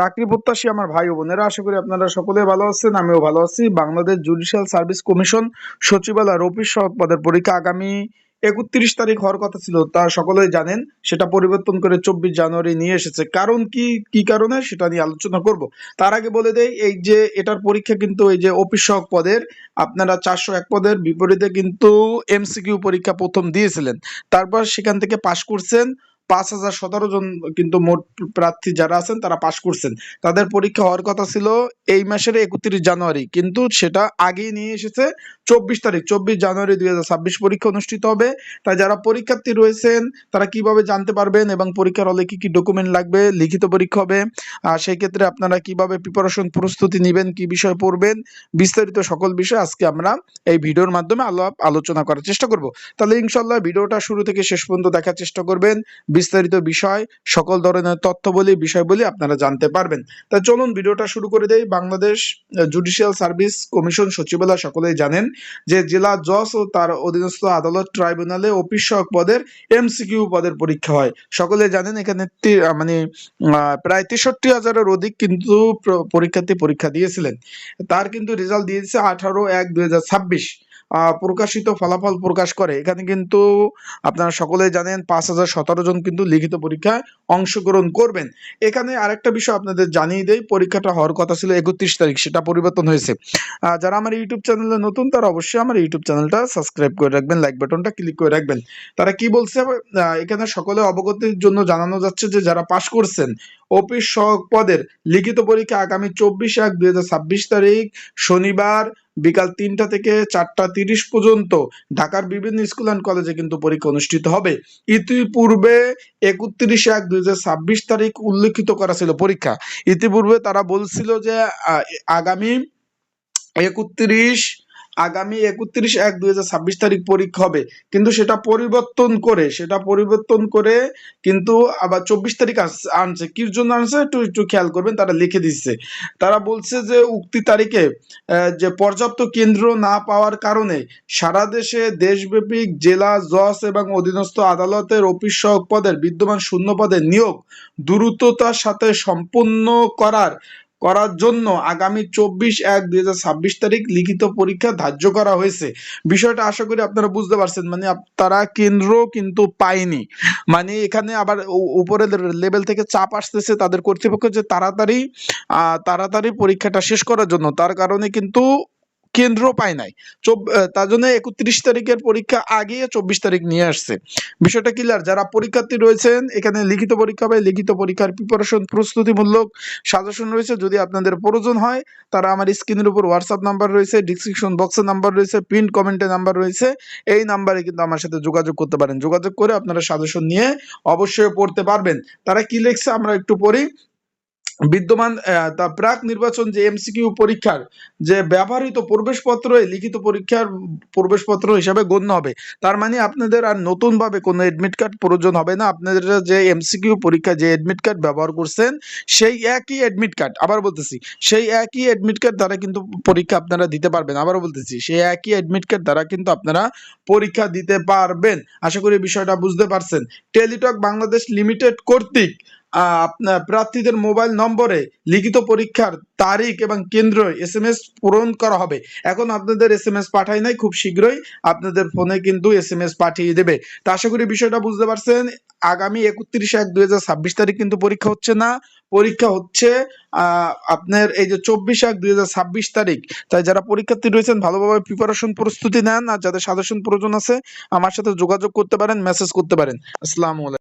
চাকরি প্রত্যাশী আমার ভাই ও বোনেরা, আশা করি আপনারা সকলে ভালো আছেন, আমিও ভালো আছি। বাংলাদেশ জুডিশিয়াল সার্ভিস কমিশন সচিবালয়ের অফিস সহায়ক পদের পরীক্ষা আগামী একত্রিশ তারিখ হওয়ার কথা ছিল, তা সকলেই জানেন, সেটা পরিবর্তন করে চব্বিশ জানুয়ারি নিয়ে এসেছে। কারণ কি কি কারণে, সেটা নিয়ে আলোচনা করব। তার আগে বলে দেই, এই যে এটার পরীক্ষা কিন্তু এই যে অফিস সহায়ক পদের, আপনারা চারশো এক পদের বিপরীতে কিন্তু এমসিকিউ পরীক্ষা প্রথম দিয়েছিলেন। তারপর সেখান থেকে পাশ করছেন পাঁচ হাজার সতেরো জন কিন্তু মোট প্রার্থী যারা আছেন, তারা পাশ করছেন। তাদের পরীক্ষা হওয়ার কথা ছিল এই মাসের একত্রিশ জানুয়ারি। কিন্তু সেটা আগেই নিয়ে এসেছে চব্বিশ তারিখ। চব্বিশ জানুয়ারি দুই হাজার ছাব্বিশ পরীক্ষা অনুষ্ঠিত হবে। তাই যারা পরীক্ষার্থী রয়েছেন, তারা কীভাবে জানতে পারবেন এবং পরীক্ষার হলে কি কি ডকুমেন্ট লাগবে, লিখিত পরীক্ষা হবে। আর সেই ক্ষেত্রে আপনারা কীভাবে প্রিপারেশন প্রস্তুতি নেবেন, কি বিষয় পড়বেন, বিস্তারিত সকল বিষয় আজকে আমরা এই ভিডিওর মাধ্যমে আলো আলোচনা করার চেষ্টা করব। তাহলে ইনশাল্লাহ ভিডিওটা শুরু থেকে শেষ পর্যন্ত দেখার চেষ্টা করবেন। বিস্তারিত বিষয়, সকল ধরনের তথ্য বলি বিষয় বলি আপনারা জানতে পারবেন। তা চলুন ভিডিওটা শুরু করে দেই। বাংলাদেশ জুডিশিয়াল সার্ভিস কমিশন সচিবালয় সকলেই জানেন যে জেলা জজ ও তার অধীনস্থ আদালত ট্রাইব্যুনালে অফিস সহায়ক পদের এমসিকিউ পদের পরীক্ষা হয়। সকলে জানেন এখানে মানে প্রায় তেষট্টি হাজারের অধিক কিন্তু পরীক্ষার্থী পরীক্ষা দিয়েছিলেন। তার কিন্তু রেজাল্ট দিয়েছে আঠারো এক দুই প্রকাশিত ফলাফল প্রকাশ করে। এখানে কিন্তু আপনারা সকলে জানেন পাঁচ হাজার সতেরো জন কিন্তু লিখিত পরীক্ষায় অংশগ্রহণ করবেন। এখানে আরেকটা বিষয় আপনাদের জানিয়ে দেই, পরীক্ষাটা হওয়ার কথা ছিল একত্রিশ তারিখ, সেটা পরিবর্তন হয়েছে। যারা আমার ইউটিউব চ্যানেলে নতুন, তারা অবশ্যই আমার ইউটিউব চ্যানেলটা সাবস্ক্রাইব করে রাখবেন, লাইক বাটনটা ক্লিক করে রাখবেন। তারা কি বলছে? এখানে সকলে অবগতির জন্য জানানো যাচ্ছে যে, যারা পাশ করছেন, অফিস সহক পদের লিখিত পরীক্ষা আগামী চব্বিশ এক দুই তারিখ, শনিবার বিকাল তিনটা থেকে চারটা তিরিশ পর্যন্ত ঢাকার বিভিন্ন স্কুল অ্যান্ড কলেজে কিন্তু পরীক্ষা অনুষ্ঠিত হবে। ইতিপূর্বে একত্রিশ এক দুই হাজার ছাব্বিশ তারিখ উল্লেখিত করা ছিল পরীক্ষা। ইতিপূর্বে তারা বলছিল যে আগামী একত্রিশ আগামী একত্রিশ এক দুই তারিখ পরীক্ষা হবে। কিন্তু সেটা পরিবর্তন করে, সেটা পরিবর্তন করে কিন্তু আবার চব্বিশ তারিখ আনছে কি জন্য আনছে? একটু একটু খেয়াল করবেন, তারা লিখে দিচ্ছে। তারা বলছে যে উক্তি তারিখে যে পর্যাপ্ত কেন্দ্র না পাওয়ার কারণে সারা দেশে দেশব্যাপী জেলা, জজ এবং অধীনস্থ আদালতের অফিস সহক পদের বিদ্যমান শূন্য পদের নিয়োগ দ্রুততার সাথে সম্পূর্ণ করার করার জন্য আগামী চব্বিশ এক দুই তারিখ লিখিত পরীক্ষা ধার্য করা হয়েছে। বিষয়টা আশা করি আপনারা বুঝতে পারছেন মানে তারা কেন্দ্র কিন্তু পায়নি। মানে এখানে আবার উপরে লেভেল থেকে চাপ আসতেছে তাদের কর্তৃপক্ষ যে তাড়াতাড়ি তাড়াতাড়ি পরীক্ষাটা শেষ করার জন্য। তার কারণে কিন্তু কেন্দ্র পায় নাই। তার জন্য একত্রিশ তারিখের পরীক্ষা আগে চব্বিশ তারিখ নিয়ে আসছে। বিষয়টা ক্লিয়ার যারা পরীক্ষার্থী রয়েছেন, এখানে লিখিত পরীক্ষা হবে, লিখিত পরীক্ষার প্রিপারেশন প্রস্তুতিমূলক সাজেশন রয়েছে। যদি আপনাদের প্রয়োজন হয়, তারা আমার স্ক্রিনের উপর হোয়াটসঅ্যাপ নাম্বার রয়েছে ডিসক্রিপশন বক্সে নাম্বার রয়েছে পিন কমেন্টে নাম্বার রয়েছে। এই নাম্বারে কিন্তু আমার সাথে যোগাযোগ করতে পারেন। যোগাযোগ করে আপনারা সাজেশন নিয়ে অবশ্যই পড়তে পারবেন। তারা কি লিখছে আমরা একটু পড়ি। বিদ্যমান তা প্রাক নির্বাচন যে এমসিকিউ পরীক্ষার যে ব্যবহৃত প্রবেশপত্র লিখিত পরীক্ষার প্রবেশপত্র হিসাবে গণ্য হবে। তার মানে আপনাদের আর নতুন ভাবে কোনো এডমিট কার্ড প্রয়োজন হবে না। আপনাদের যে এমসিকিউ পরীক্ষা যে এডমিট কার্ড ব্যবহার করছেন, সেই একই এডমিট কার্ড আবার বলতেছি, সেই একই এডমিট কার্ড দ্বারা কিন্তু পরীক্ষা আপনারা দিতে পারবেন। আবার বলতেছি, সেই একই এডমিট কার্ড দ্বারা কিন্তু আপনারা পরীক্ষা দিতে পারবেন। আশা করি বিষয়টা বুঝতে পারছেন। টেলিটক বাংলাদেশ লিমিটেড কর্তৃক প্রার্থীদের মোবাইল নম্বরে লিখিত পরীক্ষার তারিখ এবং কেন্দ্র এস এম এস পূরণ করা হবে। এখন আপনাদের এস এম এস পাঠাই নাই, খুব শীঘ্রই আপনাদের ফোনে কিন্তু এস এম এস পাঠিয়ে দেবে। তা আশা করি বিষয়টা বুঝতে পারছেন, আগামী একত্রিশ এক দুই তারিখ কিন্তু পরীক্ষা হচ্ছে না। পরীক্ষা হচ্ছে আপনার এই যে চব্বিশ এক দুই হাজার ছাব্বিশ তারিখ। তাই যারা পরীক্ষার্থী রয়েছেন, ভালোভাবে প্রিপারেশন প্রস্তুতি নেন আর যাদের সাজেশন প্রয়োজন আছে, আমার সাথে যোগাযোগ করতে পারেন মেসেজ করতে পারেন। আসসালামু আলাইকুম।